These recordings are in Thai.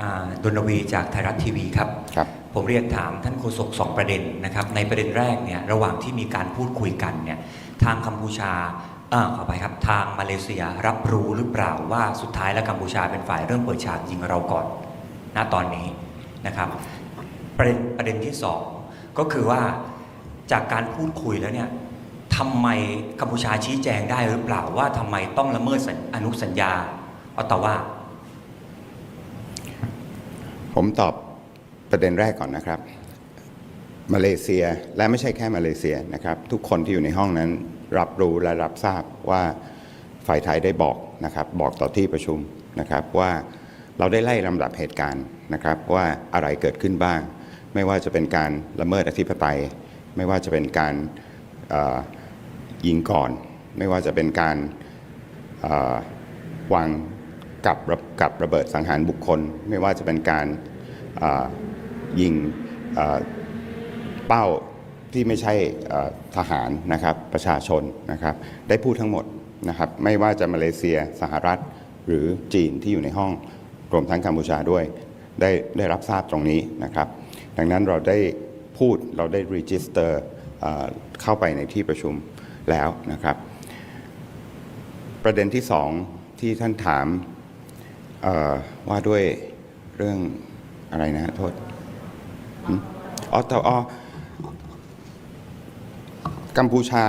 อ่าดนวีจากไทยรัฐทีวีครับครับ ผมเรียนถามท่านโฆษกสองประเด็นนะครับ ในประเด็นแรกเนี่ยระหว่างที่มีการพูดคุยกันเนี่ยทางกัมพูชาเอ่อขอไปครับทางมาเลเซียรับรู้หรือเปล่าว่าสุดท้ายแล้วกัมพูชาเป็นฝ่ายเริ่มเปิดฉากยิงเราก่อนณตอนนี้นะครับ ประเด็นประเด็นที่สองก็คือว่าจากการพูดคุยแล้วเนี่ยทำไมกัมพูชาชี้แจงได้หรือเปล่าว่าทำไมต้องละเมิดสัญอนุสัญญาออตตาวา ผมตอบประเด็นแรกก่อนนะครับ มาเลเซียและไม่ใช่แค่มาเลเซียนะครับ ทุกคนที่อยู่ในห้องนั้นรับรู้และรับทราบว่าฝ่ายไทยได้บอกนะครับบอกต่อที่ประชุมนะครับว่าเราได้ไล่ลำดับเหตุการณ์นะครับว่าอะไรเกิดขึ้นบ้าง ไม่ว่าจะเป็นการละเมิดอธิปไตย ไม่ว่าจะเป็นการยิงก่อน ไม่ว่าจะเป็นการวางกับระกับระเบิดสังหารบุคคล ไม่ว่าจะเป็นการ ยิงเป้าที่ไม่ใช่ทหารนะครับประชาชนนะครับได้พูดทั้งหมดนะครับไม่ว่าจะมาเลเซียสหรัฐ หรือจีนที่อยู่ในห้องรวมทั้งกัมพูชาด้วยได้ได้รับทราบตรงนี้นะครับ ดังนั้นเราได้พูดเราได้รีจิสเตอร์เข้าไปในที่ประชุมแล้วนะครับ ประเด็นที่สองที่ท่านถามว่าด้วยเรื่อง อะไรนะโทษอ๋อแต่อ๋อกัมพูชา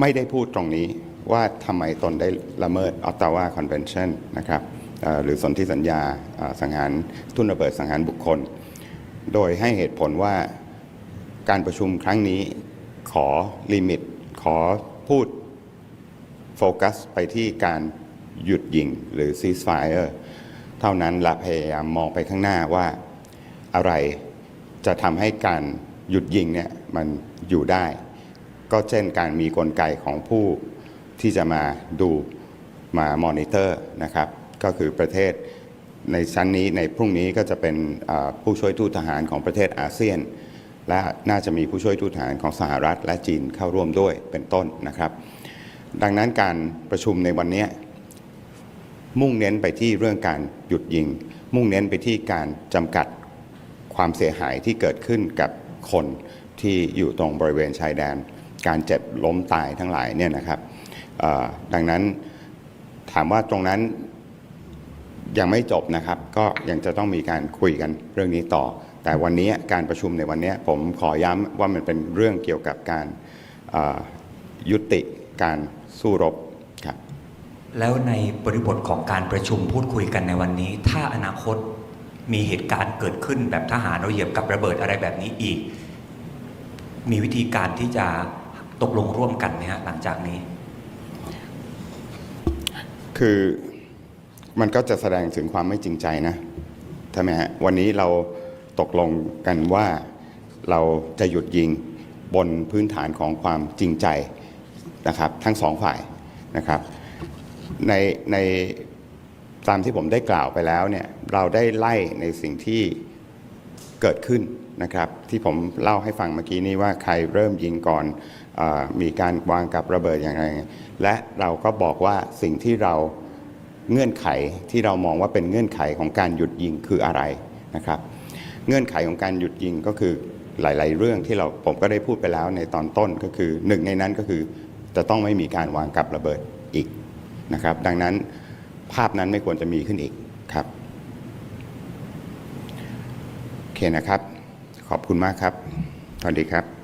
ไม่ได้พูดตรงนี้ว่าทำไมตนได้ละเมิดออตตาวาคอนเวนชันนะครับหรือสนธิสัญญาสังหารทุนระเบิดสังหารบุคคล โดยให้เหตุผลว่าการประชุมครั้งนี้ขอลิมิต ขอพูดโฟกัสไปที่การหยุดยิงหรือ ceasefire ท่านั้นละพยายามมองไปข้างหน้าว่าอะไรจะทำให้การหยุดยิงเนี่ยมันอยู่ได้ ก็เช่นการมีกลไกของผู้ที่จะมาดูมามอนิเตอร์นะครับก็คือประเทศในชั้นนี้ในพรุ่งนี้ก็จะเป็นผู้ช่วยทูตทหารของประเทศอาเซียน และน่าจะมีผู้ช่วยทูตทหารของสหรัฐและจีนเข้าร่วมด้วยเป็นต้นนะครับ ดังนั้นการประชุมในวันนี้ มุ่งเน้นไปที่เรื่องการหยุดยิง มุ่งเน้นไปที่การจำกัดความเสียหายที่เกิดขึ้นกับคนที่อยู่ตรงบริเวณชายแดน การเจ็บล้มตายทั้งหลายเนี่ยนะครับดังนั้นถามว่าตรงนั้นยังไม่จบนะครับก็ยังจะต้องมีการคุยกันเรื่องนี้ต่อ แต่วันนี้การประชุมในวันนี้ผมขอย้ำว่ามันเป็นเรื่องเกี่ยวกับการยุติการสู้รบ แล้วในบริบทของการประชุมพูดคุยกันในวันนี้ ถ้าอนาคตมีเหตุการณ์เกิดขึ้นแบบทหารเราเหยียบกับระเบิดอะไรแบบนี้อีก มีวิธีการที่จะตกลงร่วมกันไหมฮะหลังจากนี้ คือมันก็จะแสดงถึงความไม่จริงใจนะใช่ไหมฮะวันนี้เราตกลงกันว่าเราจะหยุดยิงบนพื้นฐานของความจริงใจนะครับ ทั้งสองฝ่ายนะครับ ในในตามที่ผมได้กล่าวไปแล้วเนี่ยเราได้ไล่ในสิ่งที่เกิดขึ้นนะครับที่ผมเล่าให้ฟังเมื่อกี้นี้ว่าใครเริ่มยิงก่อนอมีการวางกับระเบิดอย่างไร และเราก็บอกว่าสิ่งที่เราเงื่อนไขที่เรามองว่าเป็นเงื่อนไขของการหยุดยิงคืออะไรนะครับ เงื่อนไขของการหยุดยิงก็คือหลาย ๆ เรื่องที่เราผมก็ได้พูดไปแล้วในตอนต้นก็คือหนึ่งในนั้นก็คือจะต้องไม่มีการวางกับระเบิดอีก นะครับ ดังนั้นภาพนั้นไม่ควรจะมีขึ้นอีกครับโอเคนะครับ ขอบคุณมากครับสวัสดีครับ